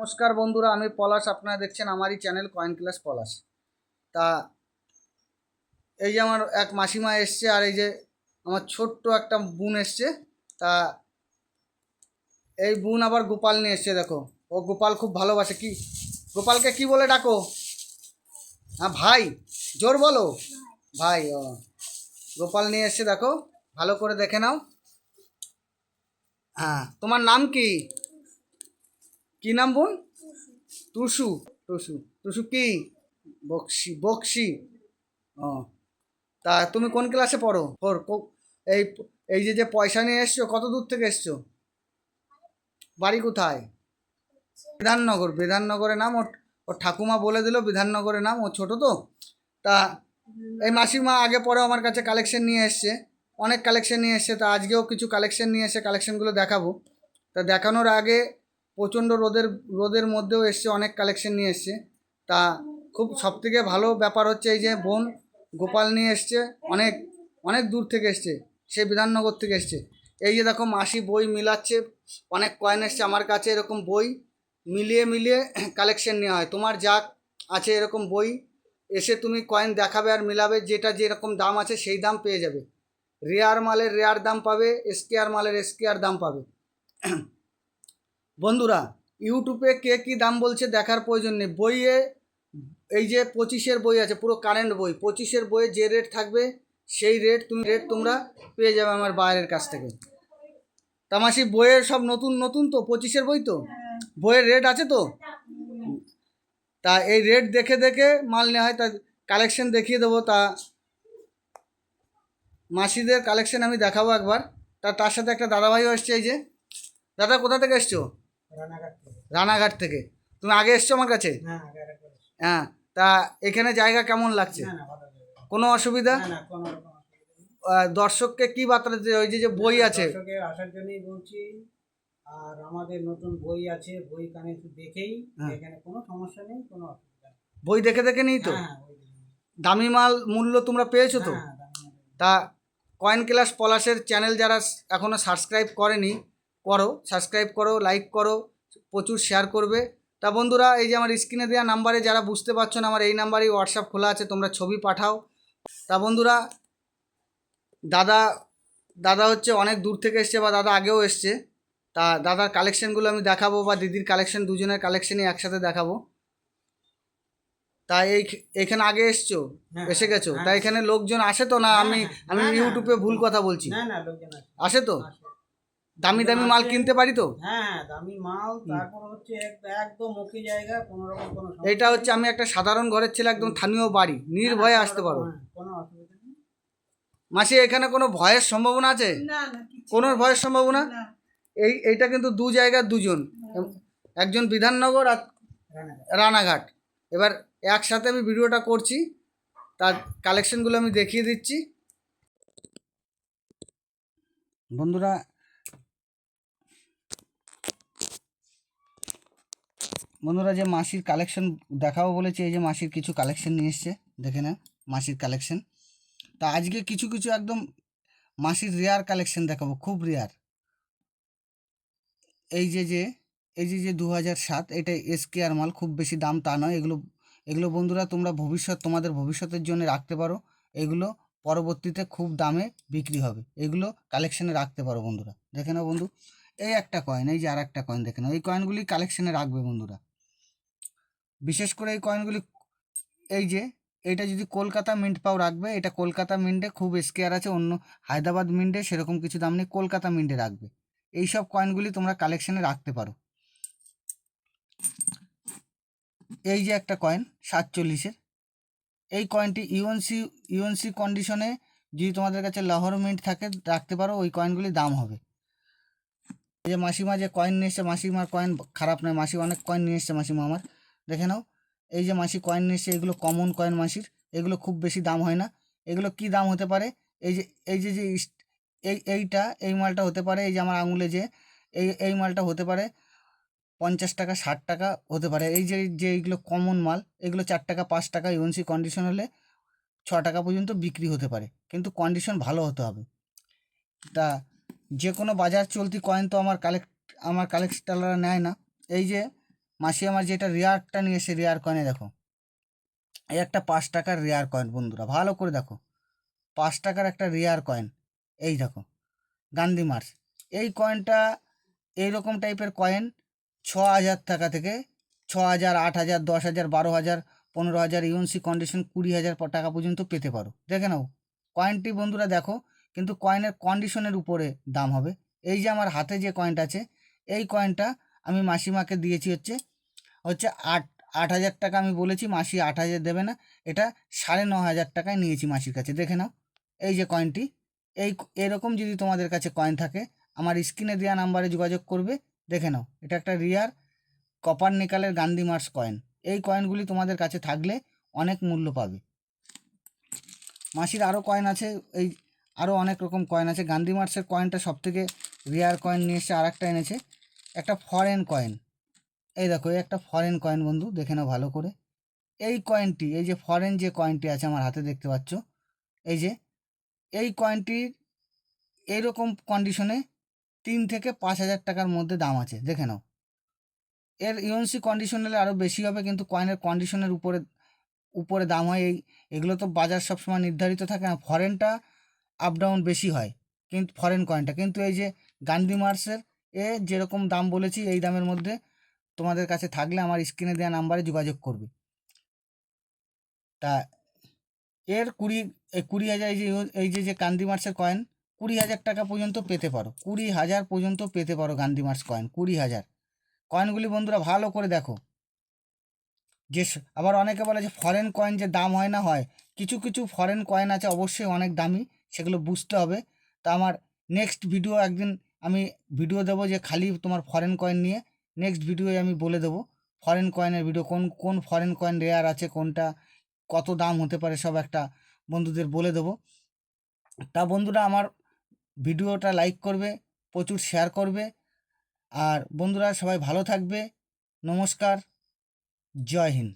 নমস্কার বন্ধুরা, আমি পলাশ। আপনারা দেখছেন আমারই চ্যানেল কয়েন ক্লাস পলাশ। তা, এই যে আমার এক মাসিমা এসছে আর এই যে আমার ছোট্ট একটা বোন এসছে। তা, এই বোন আবার গোপাল নিয়ে এসছে, দেখো। ও গোপাল খুব ভালোবাসে। কি, গোপালকে কি বলে ডাকো? হ্যাঁ ভাই, জোর বলো? ভাই, ও। গোপাল নিয়ে এসছে, দেখো। ভালো করে দেখে নাও। হ্যাঁ তোমার নাম কি? কি নাম বোন? টুসু। টুসু। টুসু কি? বক্সি বক্সি। ও। তা তুমি কোন ক্লাসে পড়ো? কো- এই এই যে যে পয়সা নিয়ে এসছো, কত দূর থেকে এসছো? বাড়ি কোথায়? বিধাননগর, বিধাননগরে নাম, ওর ওর ঠাকুমা বলে দিল, বিধাননগরে নাম, ও ছোট তো। তা এই মাসিমা আগে পরে আমার কাছে কালেকশন নিয়ে এসছে। অনেক কালেকশন নিয়ে এসছে, তা আজকেও কিছু কালেকশন নিয়ে এসে কালেকশনগুলো দেখাবো। তা দেখানোর আগে প্রচণ্ড রোদের রোদের মধ্যেও এসছে, অনেক কালেকশন নিয়ে এসছে। তা খুব সবথেকে ভালো ব্যাপার হচ্ছে এই যে বোন গোপাল নিয়ে এসছে, অনেক অনেক দূর থেকে এসছে, সে বিধাননগর থেকে এসছে। এই যে দেখো মাসি বই মিলাচ্ছে, অনেক কয়েন এসছে আমার কাছে, এরকম বই মিলিয়ে মিলিয়ে কালেকশন নেওয়া হয়। তোমার যা আছে এরকম বই, এসে তুমি কয়েন দেখাবে আর মিলাবে, যেটা যেরকম দাম আছে সেই দাম পেয়ে যাবে। রেয়ার মালের রেয়ার দাম পাবে এসকেআর মালের এসকেআর দাম পাবে। বন্ধুরা, ইউটিউবে কে কী দাম বলছে দেখার প্রয়োজন নেই। বইয়ে এই যে পঁচিশের বই আছে, পুরো কারেন্ট বই, পঁচিশের বইয়ে যে রেট থাকবে, সেই রেট তুমি রেট তোমরা পেয়ে যাবে আমার বাইরের কাছ থেকে। তামাসি বইয়ের সব নতুন নতুন তো? পঁচিশের বই তো? বইয়ের রেট আছে তো? তা এই রেট দেখে দেখে মাল নেওয়া হয়, তা কালেকশন দেখিয়ে দেবো। তা মাসিদের কালেকশন আমি দেখাবো একবার। তা তার সাথে একটা দাদাভাইও এসছে এই যে। দাদা, কোথা থেকে এসছো? রানাঘাট থেকে তুমি আগে এসছো আমার কাছে হ্যাঁ। হ্যাঁ তা এখানে জায়গা কেমন লাগছে। কোনো অসুবিধা দর্শককে কি বার্তা দিতে ওই যে বই আছে আসার জন্যই বলছি আর আমাদের নতুন বই আছে বই কানে একটু দেখেই হ্যাঁ। এখানে কোনো সমস্যা নেই কোনো বই দেখে দেখে নিই তো হ্যাঁ। দামি মাল মূল্য তোমরা পেয়েছ তো। তা কয়েন ক্লাস পলাশের চ্যানেল যারা এখনও সাবস্ক্রাইব করেনি করো সাবস্ক্রাইব করো লাইক করো প্রচুর শেয়ার করবে। তা বন্ধুরা এই যে আমার স্ক্রিনে দেওয়া নাম্বারে যারা বুঝতে পারছ না আমার এই নাম্বারেই হোয়াটসঅ্যাপ খোলা আছে তোমরা ছবি পাঠাও। তা বন্ধুরা দাদা দাদা হচ্ছে অনেক দূর থেকে এসছে বা দাদা আগেও এসছে। তা দাদার কালেকশানগুলো আমি দেখাবো বা দিদির কালেকশন দুজনের কালেকশনই একসাথে দেখাবো। তা এই এখানে আগে এসছো? হ্যাঁ, এসে গেছো? হ্যাঁ। তা এখানে লোকজন আসে তো না? আমি হ্যাঁ, আমি ইউটিউবে ভুল কথা বলছি। আসে। তো। দামি দামি মাল কিনতে পারি তো? হ্যাঁ হ্যাঁ দামি মাল তারপর হচ্ছে একদম মুখী জায়গা কোনো রকম কোনো এটা হচ্ছে আমি একটা সাধারণ ঘরের ছেলে একদম স্থানীয় বাড়ি নির্ভয়ে কোনো আসতে পারো। হ্যাঁ, কোনো অসুবিধা নেই। মাসি এখানে কোনো ভয়ের সম্ভাবনা আছে? না না কোনো ভয়ের সম্ভাবনা? এই এইটা কিন্তু দু জায়গার দুজন। একজন বিধাননগর আর রানাঘাট। রানাঘাট। এবার একসাথে আমি ভিডিওটা করছি তার কালেকশনগুলো আমি দেখিয়ে দিচ্ছি। বন্ধুরা বন্ধুরা, যে মাসির কালেকশন দেখাবো বলেছি, এই যে মাসির কিছু কালেকশন নিয়ে এসছে, দেখে না মাসির কালেকশন তা আজকে কিছু কিছু একদম মাসির রেয়ার কালেকশন দেখাবো, খুব রেয়ার এই যে যে, এই যে যে দু হাজার সাত, এটা এসকেআর মাল, খুব বেশি দাম তা নয়, এগুলো এগুলো বন্ধুরা তোমরা ভবিষ্যৎ, তোমাদের ভবিষ্যতের জন্য রাখতে পারো, এগুলো পরবর্তীতে খুব দামে বিক্রি হবে, এগুলো কালেকশনে রাখতে পারো বন্ধুরা, দেখে নাও বন্ধু। এই একটা কয়েন এই যে আর একটা কয়েন দেখে নাও, এই কয়েনগুলি কালেকশনে রাখবে বন্ধুরা। বিশেষ করে এই কয়েনগুলি এই যে এটা যদি কলকাতা মিন্ট পাও রাখবে, এটা কলকাতা মিন্টে খুব স্কেয়ার আছে, অন্য হায়দ্রাবাদ মিন্টে সেরকম কিছু দাম নেই, কলকাতা মিন্টে রাখবে। এই সব কয়েনগুলি তোমরা কালেকশনে রাখতে পারো। এই যে একটা কয়েন সাতচল্লিশের এই কয়েনটি ইউএনসি ইউএনসি কন্ডিশনে যদি তোমাদের কাছে লাহোর মিন্ট থাকে, রাখতে পারো, ওই কয়েনগুলি দাম হবে। যে মাসিমা যে কয়েন নিয়ে এসছে, মাসিমার কয়েন খারাপ নয় মাসি অনেক কয়েন নিয়ে এসছে, মাসিমা আমার। দেখে নাও। এই যে মাসি কয়েন এসছে এগুলো কমন কয়েন মাসির, এগুলো খুব বেশি দাম হয় না। এগুলো কি দাম হতে পারে? এই যে এই যে যে এই, এইটা, এই মালটা হতে পারে, এই যে আমার আঙুলে যে, এই এই মালটা হতে পারে পঞ্চাশ টাকা, ষাট টাকা হতে পারে। এই যে যে এইগুলো কমন মাল, এগুলো চার টাকা, পাঁচ টাকা ইউএনসি কন্ডিশন হলে ছ টাকা পর্যন্ত বিক্রি হতে পারে। কিন্তু কন্ডিশন ভালো হতে হবে। তা যে কোনো বাজার চলতি কয়েন তো আমার কালেক্ট আমার কালেক্টাররা নেয় না। এই যে মাসি আমার যেটা রেয়ারটা নিয়ে এসে রেয়ার কয়েনে দেখো। এই একটা পাঁচ টাকার রেয়ার কয়েন বন্ধুরা, ভালো করে দেখো। পাঁচ টাকার একটা রেয়ার কয়েন এই দেখো, গান্ধী মার্চ। এই কয়েনটা এইরকম টাইপের কয়েন ছ হাজার টাকা থেকে ছ হাজার আট হাজার দশ হাজার বারো হাজার পনেরো হাজার ইউএনসি কন্ডিশন কুড়ি হাজার টাকা পর্যন্ত পেতে পারো। দেখে নাও কয়েনটি বন্ধুরা দেখো, কিন্তু কয়েনের কন্ডিশনের উপরে দাম হবে। এই যে আমার হাতে যে কয়েনটা আছে, এই কয়েনটা আমি মাসিমাকে দিয়েছি হচ্ছে হচ্ছে আট আট হাজার টাকা আমি বলেছি, মাসি আট হাজার দেবে না, এটা সাড়ে ন হাজার টাকায় নিয়েছি মাসির কাছে, দেখে নাও। এই যে কয়েনটি এই এরকম যদি তোমাদের কাছে কয়েন থাকে, আমার স্ক্রিনে দেওয়া নাম্বারে যোগাযোগ করবে, দেখে নাও। এটা একটা রিয়ার কপার নিকালের গান্ধী মার্স কয়েন এই কয়েনগুলি তোমাদের কাছে থাকলে অনেক মূল্য পাবে। মাসির আরও কয়েন আছে, এই আরও অনেক রকম কয়েন আছে, গান্ধী মার্সের কয়েনটা সবথেকে রিয়ার কয়েন নিয়ে এসে আর একটা এনেছে। একটা ফরেন কয়েন এই দেখো একটা ফরেন কয়েন বন্ধু, দেখে নাও ভালো করে। এই কয়েনটি এই যে ফরেন যে কয়েনটি আছে আমার হাতে দেখতে পাচ্ছ, এই যে, এই কয়েনটির এইরকম কন্ডিশনে তিন থেকে পাঁচ হাজার টাকার মধ্যে দাম আছে, দেখে নাও। এর ইউএনসি কন্ডিশন হলে আরও বেশি হবে, কিন্তু কয়েনের কন্ডিশনের উপরে উপরে দাম হয় এই, এগুলো তো বাজার সবসময় নির্ধারিত থাকে না ফরেনটা আপ ডাউন বেশি হয়, কিন্তু ফরেন কয়েনটা কিন্তু এই যে গান্ধী মার্সের এ যেরকম দাম বলেছি, এই দামের মধ্যে তোমাদের কাছে থাকলে আমার স্ক্রিনে দেওয়া নাম্বারে যোগাযোগ করবে। তা এর কুড়ি কুড়ি হাজার এই যে এই যে যে মার্সের কয়েন, কুড়ি হাজার টাকা পর্যন্ত পেতে পারো। কুড়ি হাজার পর্যন্ত পেতে পারো গান্ধী মার্স কয়েন, কুড়ি হাজার। কয়েনগুলি বন্ধুরা ভালো করে দেখো। যে আবার অনেকে বলে যে ফরেন কয়েন যে দাম হয় না, হয়। কিছু কিছু ফরেন কয়েন আছে, অবশ্যই অনেক দামি, সেগুলো বুঝতে হবে। তা আমার নেক্সট ভিডিও একদিন আমি ভিডিও দেবো যে খালি তোমার ফরেন কয়েন নিয়ে নেক্সট ভিডিওয়ে আমি বলে দেবো ফরেন কয়েনের ভিডিও কোন কোন ফরেন কয়েন রেয়ার আছে, কোনটা, কত দাম হতে পারে সব একটা বন্ধুদের বলে দেবো। তা বন্ধুরা আমার ভিডিওটা লাইক করবে, প্রচুর শেয়ার করবে। আর বন্ধুরা সবাই ভালো থাকবে। নমস্কার, জয় হিন্দ।